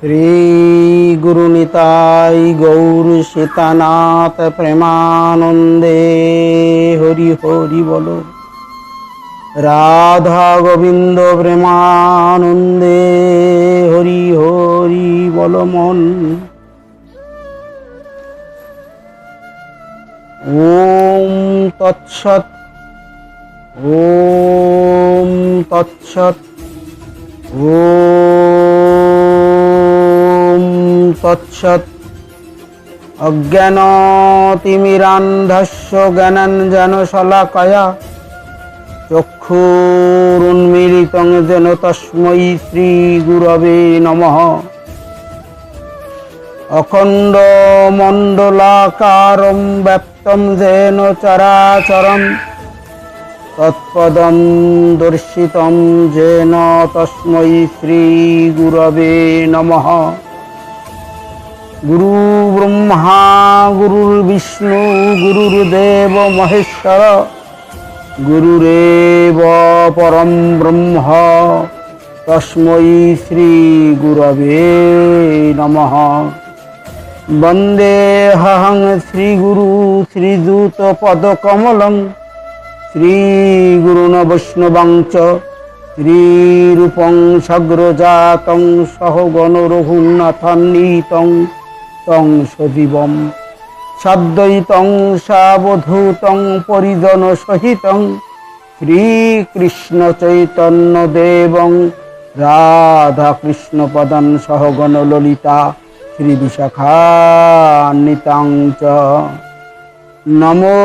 শ্রী গুরু নিতাই গৌর সীতানাথ প্রেমানন্দে হরি হরি বল রাধা গোবিন্দ প্রেমানন্দে হরি হরি বল মন ওম তৎসৎ ওম তৎসৎ ওম তৎসৎ অজ্ঞানতিমিরান্ধস্য জ্ঞানাঞ্জন শলাকয়া চক্ষুরুন্মিলিতং যেন তস্मै শ্রীগুরবে নমঃ অখণ্ড মণ্ডলাকারম ব্যপ্তম যেন চরাচরম তৎপদম দর্শিতম যেন তস্मै শ্রীগুরবে নমঃ গুরু ব্রহ্মা গুরুর্বিষ্ণু গুরুর্দেব মহেশ্বর, গুরুরেব পরম ব্রহ্ম তস্मै শ্রীগুরবে নমঃ। বন্দেহং শ্রীগুরু শ্রীযুত পদকমলং শ্রীগুরুণ বৈষ্ণবং চ শ্রীরূপং সগ্রজাতং সহগণ রঘুনাথান্বিতং তং সজীবম। সাদ্বৈতং সাবধূতং পরিজন সহিতং। শ্রীকৃষ্ণ চৈতন্য দেবং রাধাকৃষ্ণ পদন সহগণ ললিতা শ্রী বিশাখান্বিতাং চ। নমো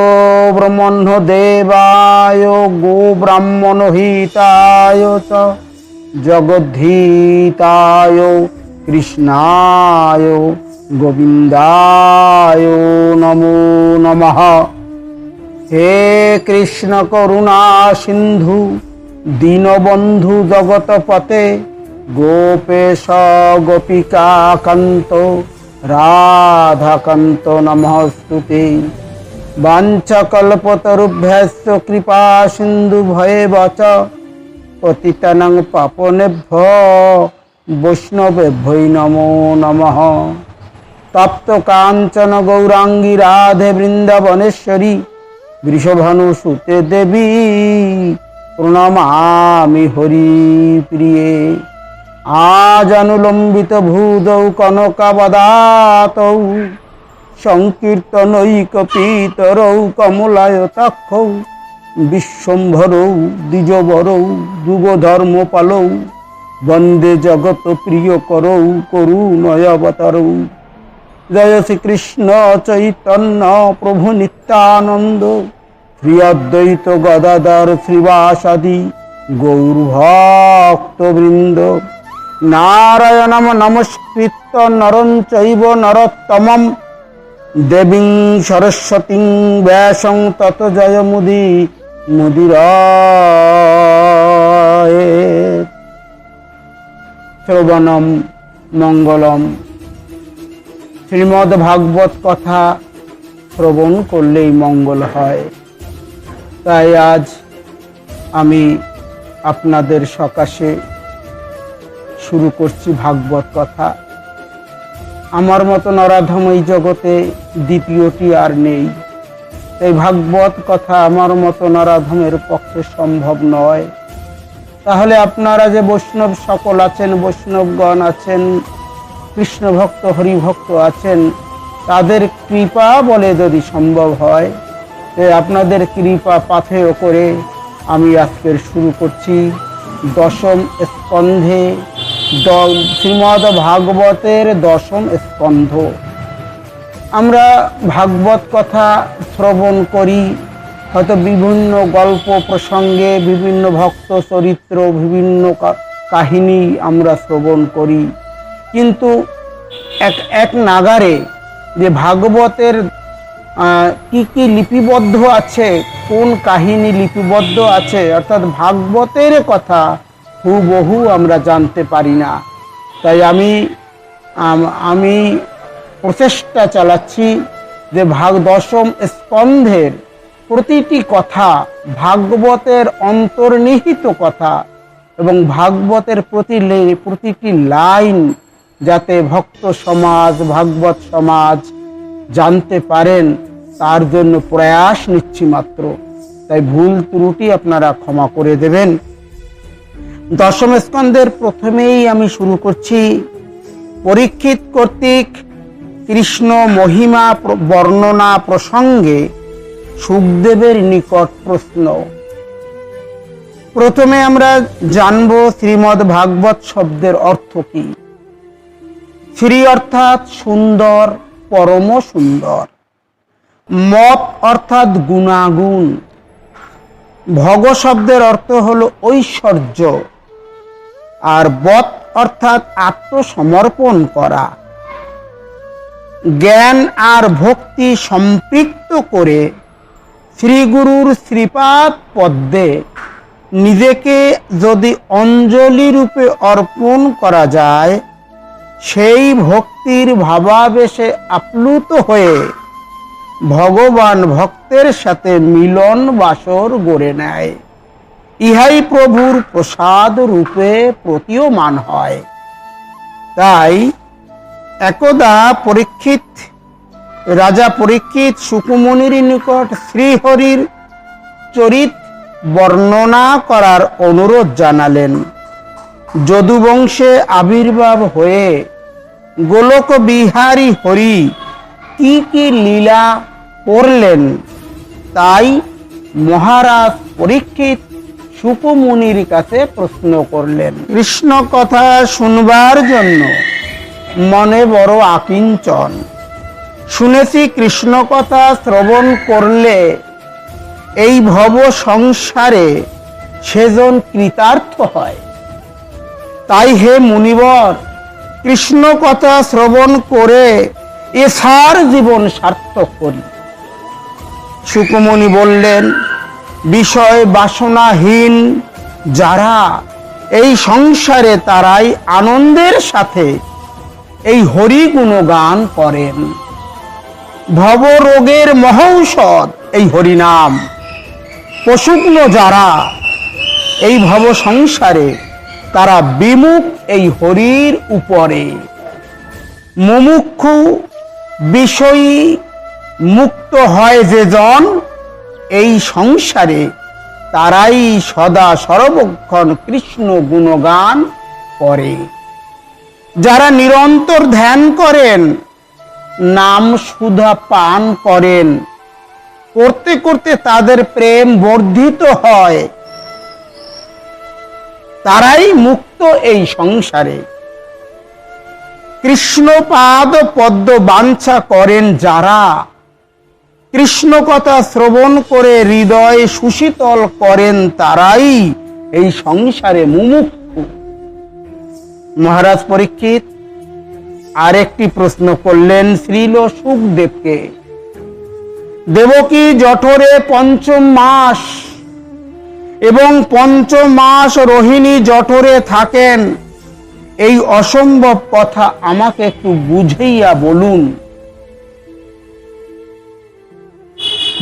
ব্রহ্মণ্য দেবায় গো ব্রাহ্মণ হিতায় চ। জগদ্ধিতায় কৃষ্ণায় গোবিন্দায় নমো নমঃ। হে কৃষ্ণ করুণা সিন্ধু, দীনবন্ধু জগতপতে গোপেশ গোপিকা কান্ত রাধাকান্ত নমস্তুতে। বাঞ্ছকল্পতরুভ্যশ্চ কৃপা সিন্ধু ভয়ে বচ, পতিতানাং পাপনেভ্য বৈষ্ণবেভ্যৈ নমো নমঃ। তপ্ত কাঞ্চন গৌরাঙ্গী রাধে বৃন্দাবনেশ্বরী বৃষভানু সুতে দেবী, প্রণমামি হরি প্রিয়ে। আজ অনুলম্বিত ভূদৌ কনকাবদাতৌ, সংকীর্তনৈক পিতরৌ কমলায়তাক্ষৌ বিশ্বম্ভরৌ, দ্বিজবরৌ, যুগধর্মপালৌ, বন্দে জগত প্রিয় করৌ করুণয়বতরৌ জয় শ্রীকৃষ্ণ চৈতন্য প্রভু নিত্যানন্দ শ্রী অদ্বৈত গদাধর শ্রীবাসাদি, গৌরভক্তবৃন্দ। নারায়ণম নমস্কৃত নরং চৈব নরোত্তমম। দেবীং সরস্বতীং ব্যাসং তত জয় মুদি মুদিরায়। শ্রবণম, মঙ্গলম। শ্রীমদ ভাগবত কথা শ্রবণ করলেই মঙ্গল হয়। তাই আজ আমি আপনাদের সকাশে শুরু করছি ভাগবত কথা। আমার মতো নরাধম এই জগতে দ্বিতীয়টি আর নেই। তাই ভাগবত কথা আমার মতো নরাধমের পক্ষে সম্ভব নয়। তাহলে আপনারা যে বৈষ্ণব সকল আছেন, বৈষ্ণবগণ আছেন কৃষ্ণ ভক্ত, হরিভক্ত আছেন, তাদের কৃপা বলে যদি সম্ভব হয় আপনাদের কৃপা পাথেয় করে আমি আজকের শুরু করছি। দশম স্কন্ধে শ্রীমদ ভাগবতের দশম স্কন্ধ। আমরা ভাগবত কথা শ্রবণ করি, হয়তো বিভিন্ন গল্প প্রসঙ্গে বিভিন্ন ভক্ত চরিত্র, বিভিন্ন কাহিনী আমরা শ্রবণ করি। কিন্তু এক এক নাগারে যে ভাগবতের কি কি লিপিবদ্ধ আছে, কোন কাহিনী লিপিবদ্ধ আছে, অর্থাৎ ভাগবতের কথা হুবহু আমরা জানতে পারি না। তাই আমি আমি প্রচেষ্টা চালাচ্ছি যে ভাগ দশম স্কন্ধের প্রতিটি কথা, ভাগবতের অন্তর্নিহিত কথা এবং ভাগবতের প্রতি প্রতিটি লাইন যাতে ভক্ত সমাজ, ভাগবত সমাজ জানতে পারেন, তার জন্য প্রয়াস নিচ্ছি মাত্র। তাই ভুল ত্রুটি আপনারা ক্ষমা করে দেবেন। দশম স্কন্ধের প্রথমেই আমি শুরু করছি, পরীক্ষিত কর্তৃক কৃষ্ণ মহিমা বর্ণনা প্রসঙ্গে সুখদেবের নিকট প্রশ্ন। প্রথমে আমরা জানব শ্রীমদ ভাগবত শব্দের অর্থ কি? শ্রী অর্থাৎ সুন্দর, পরম সুন্দর। মত অর্থাৎ গুণাগুণ। ভগ শব্দের অর্থ হলো ঐশ্বর্য। আর বত অর্থাৎ আত্মসমর্পণ করা। জ্ঞান আর ভক্তি সম্পৃক্ত করে শ্রীগুরুর শ্রীপাদ পদ্মে নিজেকে যদি অঞ্জলি রূপে অর্পণ করা যায় সেই ভক্তির ভাবাবেশে আপ্লুত হয়ে ভগবান ভক্তের সাথে মিলন বাসর গড়ে নেয়। ইহাই প্রভুর প্রসাদ রূপে প্রতীয়মান হয়। তাই একদা পরীক্ষিত, রাজা পরীক্ষিত সুকুমনির নিকট শ্রীহরির চরিত বর্ণনা করার অনুরোধ জানালেন। যদুবংশে আবির্ভাব হয়ে গোলক বিহারী হরি, কি কি লীলা করলেন? তাই মহারাজ পরীক্ষিত সুকুমুনির কাছে প্রশ্ন করলেন। কৃষ্ণ কথা শুনবার জন্য মনে বড় আকিঞ্চন। শুনেছি কৃষ্ণ কথা শ্রবণ করলে এই ভব সংসারে সেজন কৃতার্থ হয়। তাই হে মুনিবর কৃষ্ণ কথা শ্রবণ করে এসার জীবন সার্থক করি। সুকুমণি বললেন, বিষয় বাসনাহীন যারা এই সংসারে তারাই আনন্দের সাথে এই হরি গুণগান করেন। ভবরোগের মহৌষধ এই হরিনাম। পশুগ্ন যারা এই ভব সংসারে তারা বিমুখ এই হরির উপরে। মুমুক্ষু বিষয়ী মুক্ত হয় যে জন, এই সংসারে তারাই সদা সর্বক্ষণ কৃষ্ণ গুণগান করে। যারা নিরন্তর ধ্যান করেন, নাম সুধা পান করেন, করতে করতে তাদের প্রেম বর্ধিত হয়। তারাই মুক্ত এই সংসারে। কৃষ্ণপাদ পদ্ম বাঞ্ছা করেন যারা। কৃষ্ণ কথা শ্রবণ করে হৃদয় সুশীতল করেন তারাই এই সংসারে মুমুক্ষু মহারাজ পরীক্ষিত, আরেকটি প্রশ্ন করলেন শ্রীল সুখদেবকে। দেবকী জঠরে পঞ্চম মাস এবং পঞ্চমাস রোহিণী জঠরে থাকেন। এই অসম্ভব কথা আমাকে একটু বুঝাইয়া বলুন।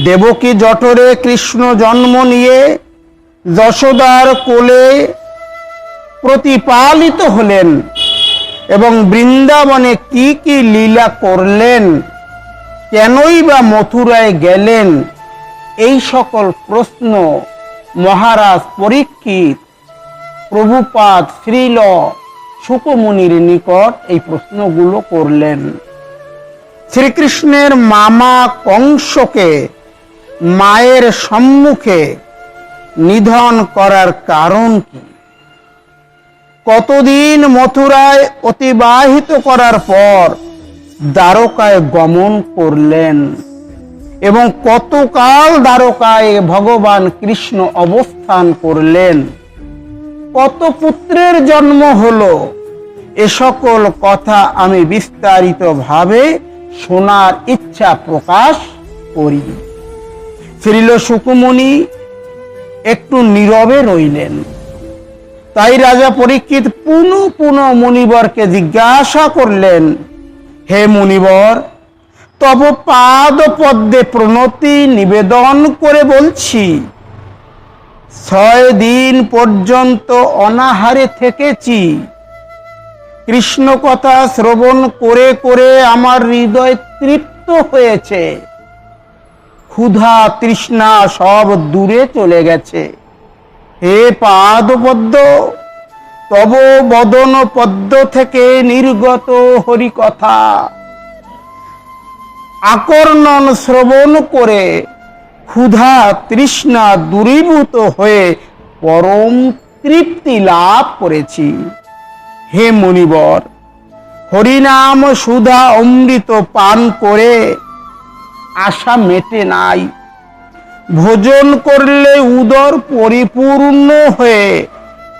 দেবকী জঠরে কৃষ্ণ জন্ম নিয়ে যশোদার কোলে প্রতিপালিত হলেন এবং বৃন্দাবনে কি কি লীলা করলেন, কেনই বা মথুরায় গেলেন, এই সকল প্রশ্ন মহারাজ পরীক্ষিত। প্রভুপাত শ্রীল সুকমুনির নিকট এই প্রশ্নগুলো করলেন। শ্রীকৃষ্ণের মামা কংসকে মায়ের সম্মুখে নিধন করার কারণ কি? কতদিন মথুরায় অতিবাহিত করার পর দ্বারকায় গমন করলেন? এবং কতকাল দ্বারকায় ভগবান কৃষ্ণ অবস্থান করলেন? কত পুত্রের জন্ম হলো? এ সকল কথা আমি বিস্তারিত ভাবে শোনার ইচ্ছা প্রকাশ করি। শ্রীল সুকুমণি একটু নীরবে রইলেন। তাই রাজা পরীক্ষিত পুনঃ পুনঃ মুনিবরকে জিজ্ঞাসা করলেন, হে মুনিবর তব পাদ পদ্মে প্রণতি নিবেদন করে বলছি, ছয় দিন পর্যন্ত অনাহারে থেকেছি। কৃষ্ণ কথা শ্রবণ করে করে আমার হৃদয় তৃপ্ত হয়েছে। ক্ষুধা তৃষ্ণা সব দূরে চলে গেছে। হে পাদপদ্ম তব বদন পদ্ম থেকে নির্গত হরিকথা। আকর্ণন শ্রবণ করে ক্ষুধা তৃষ্ণা দূরীভূত হয়ে পরম তৃপ্তি লাভ করেছি। হে মণিবর, হরিনাম সুধা অমৃত পান করে আশা মেটে নাই। ভোজন করলে উদর পরিপূর্ণ হয়ে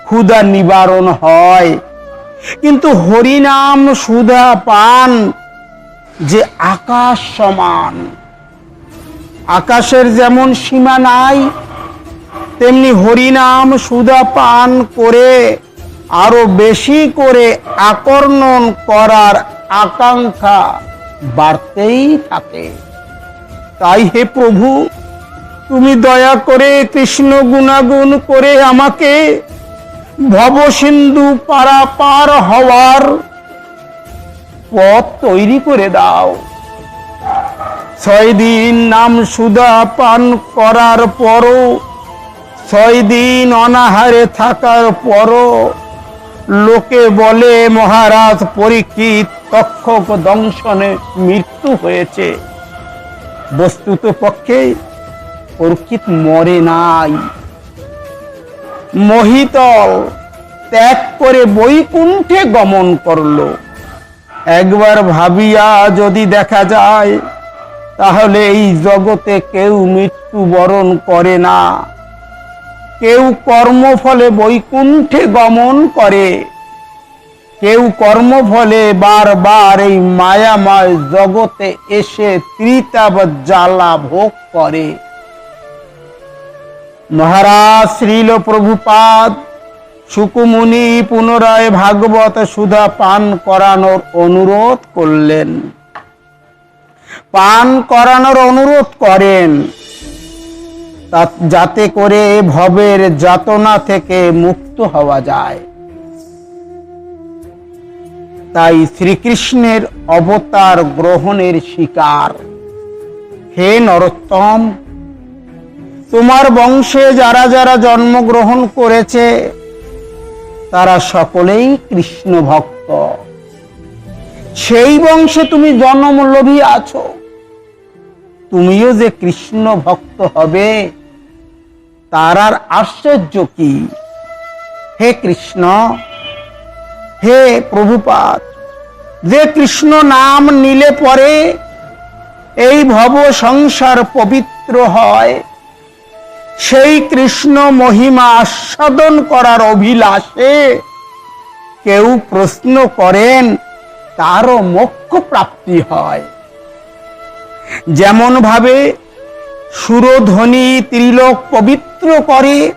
ক্ষুধা নিবারণ হয়। কিন্তু হরিনাম সুধা পান যে আকাশ সমান। আকাশের যেমন সীমা নাই, তেমনি হরিনাম সুদা পান করে, আরও বেশি করে আকর্ষণ করার আকাঙ্ক্ষা বাড়তেই থাকে। তাই হে প্রভু, তুমি দয়া করে কৃষ্ণ গুণাগুণ করে আমাকে ভবসিন্ধু পারাপার হওয়ার পথ তৈরি করে দাও। ছয় দিন নাম সুদা পান করার পরও, ছয় দিন অনাহারে থাকার পরও, লোকে বলে, মহারাজ পরীক্ষিত তক্ষক দংশনে মৃত্যু হয়েছে। বস্তুত পক্ষে পরীক্ষিত মরে নাই। মহিতল ত্যাগ করে বৈকুণ্ঠে গমন করল। একবার ভাবিয়া যদি দেখা যায়, তাহলে এই জগতে কেউ মৃত্যু বরণ করে না। কেউ কর্মফলে বৈকুণ্ঠে গমন করে। কেউ কর্মফলে বারবার এই মায়াময় জগতে এসে ত্রিতাব জ্বালা ভোগ করে। মহারাজ, শ্রীল প্রভুপাদ সুকুমুনি পুনরায় ভাগবত সুধা পান করানোর অনুরোধ করলেন। পান করানোর অনুরোধ করেন। যাতে করে ভবের যাতনা থেকে মুক্ত হওয়া যায়। তাই শ্রীকৃষ্ণের অবতার গ্রহণের শিকার। হে নরোত্তম, তোমার বংশে যারা যারা জন্মগ্রহণ করেছে তারা সকলেই কৃষ্ণ ভক্ত। সেই বংশে তুমি জন্ম লোভী আছো। তুমিও যে কৃষ্ণ ভক্ত হবে, তার আর আশ্চর্য কি? হে কৃষ্ণ, হে প্রভুপাত যে কৃষ্ণ নাম নিলে পরে এই ভব সংসার পবিত্র হয়। সেই কৃষ্ণ মহিমা আস্বাদন করার অভিলাষে কেউ প্রশ্ন করেন, তারও মোক্ষ প্রাপ্তি হয়। যেমন ভাবে সুরধ্বনি ত্রিলোক পবিত্র করে,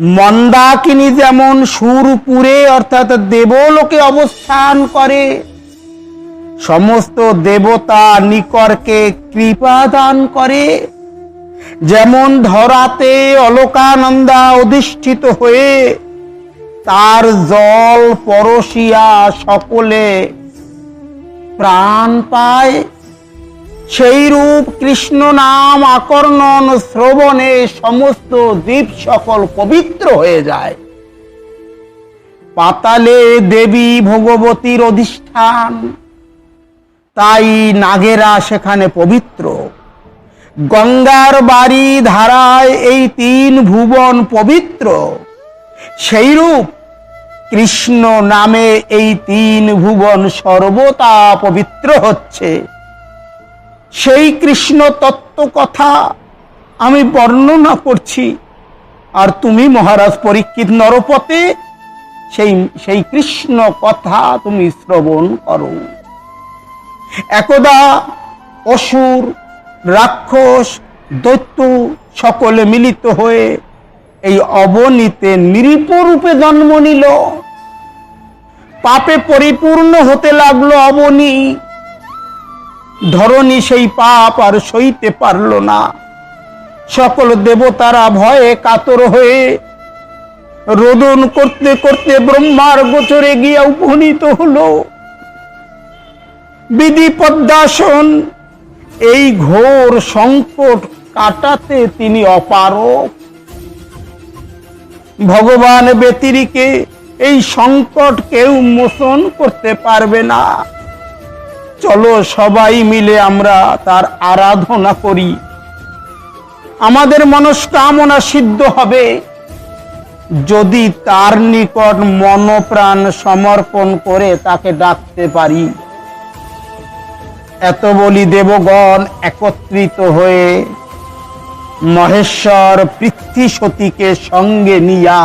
মন্দাকিনী যেমন সুরপুরে অর্থাৎ দেবলোকে অবস্থান করে, সমস্ত দেবতা নিকরকে কৃপা দান করে যেমন ধরাতে অলোকানন্দা অধিষ্ঠিত হয়ে, তার জল পরশিয়া সকলে প্রাণ পায়। সেই রূপ কৃষ্ণ নাম আকর্ণন শ্রবণে সমস্ত জীব সকল পবিত্র হয়ে যায়। পাতালে দেবী ভগবতীর অধিষ্ঠান, তাই নাগেরা সেখানে পবিত্র। গঙ্গার বাড়ি ধারায় এই তিন ভুবন পবিত্র। সেইরূপ কৃষ্ণ নামে এই তিন ভুবন সর্বতা পবিত্র হচ্ছে। সেই কৃষ্ণ তত্ত্ব কথা আমি বর্ণনা করছি। আর তুমি মহারাজ পরীক্ষিত নরপতে, সেই সেই কৃষ্ণ কথা তুমি শ্রবণ করো। একদা অসুর রাক্ষস দৈত্য সকলে মিলিত হয়ে এই অবনীতে নৃপরূপে জন্ম নিল। পাপে পরিপূর্ণ হতে লাগল অবনী। ধরনী সেই পাপ আর সইতে পারল না। সকল দেবতারা ভয়ে কাতর হয়ে রোদন করতে করতে ব্রহ্মার গোচরে গিয়া উপনীত হলো। বিধি পদ্মাসন এই ঘোর সংকট কাটাতে তিনি অপারক ভগবান ব্যতিরিকে এই সংকট কেউ মোচন করতে পারবে না। চলো সবাই মিলে আমরা তার আরাধনা করি। আমাদের মনস্কামনা সিদ্ধ হবে। যদি তার নিকট মনপ্রাণ সমর্পণ করে তাকে ডাকতে পারি। এত বলি দেবগণ একত্রিত হয়ে মহেশ্বর পৃথ্বী সতীকে সঙ্গে নিয়া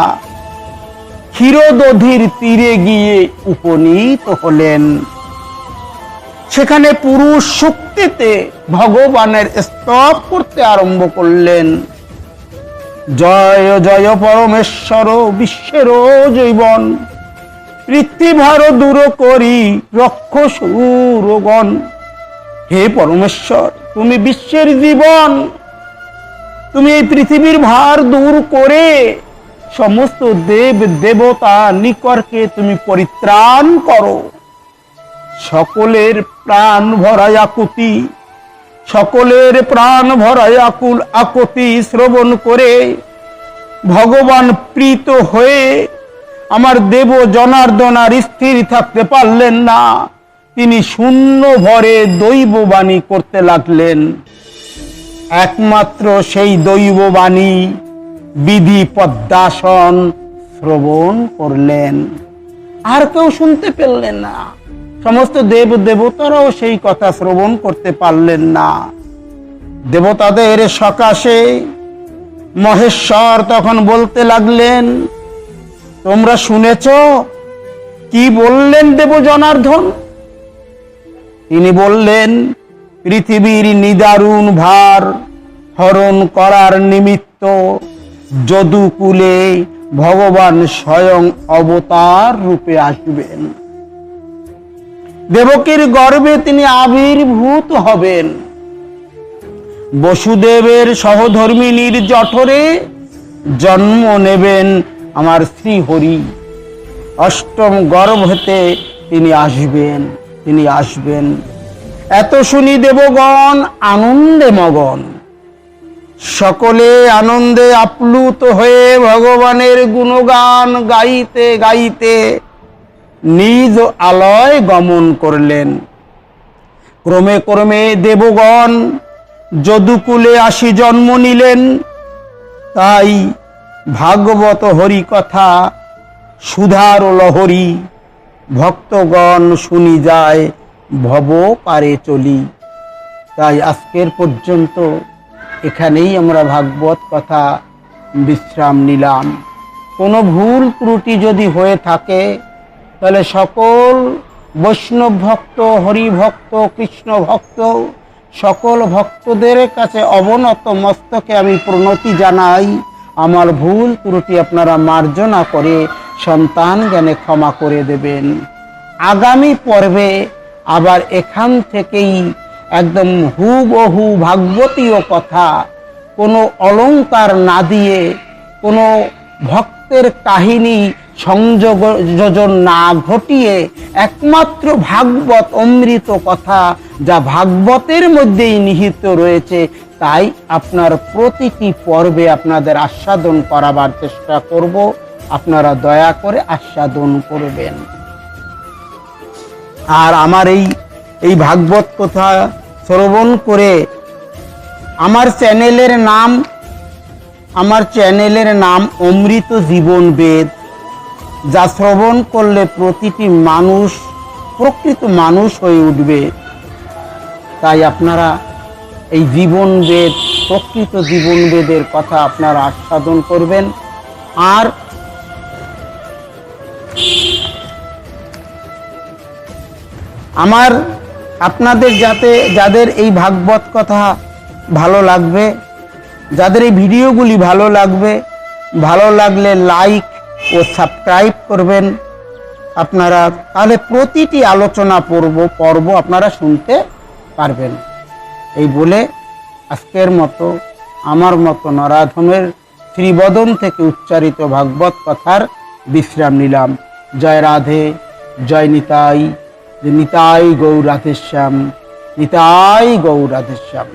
ক্ষীরদধির তীরে গিয়ে উপনীত হলেন। সেখানে পুরুষ শক্তিতে ভগবানের স্তব করতে আরম্ভ করলেন। জয় জয় পরমেশ্বর, বিশ্বের জৈবন পৃথিভার দূর করি রক্ষ সুরগণ হে পরমেশ্বর, তুমি বিশ্বের জীবন, তুমি এই পৃথিবীর ভার দূর করে সমস্ত দেব দেবতা নিকরকে তুমি পরিত্রাণ করো। সকলের প্রাণ ভরায় আকুতি, সকলের প্রাণ ভরায় আকুল আকুতি শ্রবণ করে ভগবান প্রীত হয়ে আমার দেব জনার্দনার স্থির থাকতে পারলেন না। তিনি শূন্য ভরে দৈববাণী করতে লাগলেন। একমাত্র সেই দৈববাণী বিধি পদ্মাসন শ্রবণ করলেন। আর কেউ শুনতে পেলেন না। সমস্ত দেব দেবতারাও সেই কথা শ্রবণ করতে পারলেন না। দেবতাদের সকাশে মহেশ্বর তখন বলতে লাগলেন, তোমরা শুনেছ? কি বললেন দেব জনার্দন তিনি বললেন, পৃথিবীর নিদারুণ ভার হরণ করার নিমিত্ত যদুকুলে ভগবান স্বয়ং অবতার রূপে আসবেন। দেবকীর গর্বে তিনি আবির্ভূত হবেন। বসুদেবের সহধর্মিনীর জঠরে জন্ম নেবেন আমার শ্রীহরি। অষ্টম গর্ভ হতে তিনি আসবেন। তিনি আসবেন। এত শুনি দেবগণ, আনন্দে মগন। সকলে আনন্দে আপ্লুত হয়ে ভগবানের গুণগান গাইতে গাইতে নিজ আলয় গমন করলেন। ক্রমে ক্রমে দেবগণ যদুকুলে আসি জন্ম নিলেন। তাই ভাগবত হরি কথা সুধার লহরী ভক্তগণ শুনি যায়, ভব পারে চলি। তাই আজকের পর্যন্ত এখানেই আমরা ভাগবত কথা বিশ্রাম নিলাম। কোনো ভুল ত্রুটি যদি হয়ে থাকে, তাহলে সকল বৈষ্ণব ভক্ত হরি ভক্ত কৃষ্ণ ভক্ত সকল ভক্তদের কাছে অবনত মস্তকে আমি প্রণতি জানাই। আমার ভুল ত্রুটি আপনারা মার্জনা করে সন্তান জ্ঞানে ক্ষমা করে দেবেন। আগামী পর্বে আবার এখান থেকেই একদম হুবহু ভাগবতীয় কথা, কোনো অলংকার না দিয়ে, কোনো ভক্তের কাহিনী সংযোগ যোজন না ঘটিয়ে একমাত্র ভাগবত অমৃত কথা যা ভাগবতের মধ্যেই নিহিত রয়েছে, তাই আপনার প্রতিটি পর্বে আপনাদের আস্বাদন করাবার চেষ্টা করব। আপনারা দয়া করে আস্বাদন করবেন। আর আমার এই এই ভাগবত কথা শ্রবণ করে আমার চ্যানেলের নাম, আমার চ্যানেলের নাম অমৃত জীবন বেদ, যা শ্রবণ করলে প্রতিটি মানুষ, প্রকৃত মানুষ হয়ে উঠবে। তাই আপনারা এই জীবন বেদ, প্রকৃত জীবন বেদের কথা আপনারা আস্বাদন করবেন। আর আমার আপনাদের যাতে, যাদের এই ভাগবত কথা ভালো লাগবে, যাদের এই ভিডিওগুলি ভালো লাগবে, ভালো লাগলে লাইক ও সাবস্ক্রাইব করবেন। আপনারা তাহলে প্রতিটি আলোচনা পর্ব পর্ব আপনারা শুনতে পারবেন। এই বলে আজকের মতো, আমার মতো নরাধমের শ্রীবদন থেকে উচ্চারিত ভাগবত কথার বিশ্রাম নিলাম। জয় রাধে, জয় নিতাই। যে নিতাই গৌরাধেশ্যাম নিতাই গৌর রাধেশ্যাম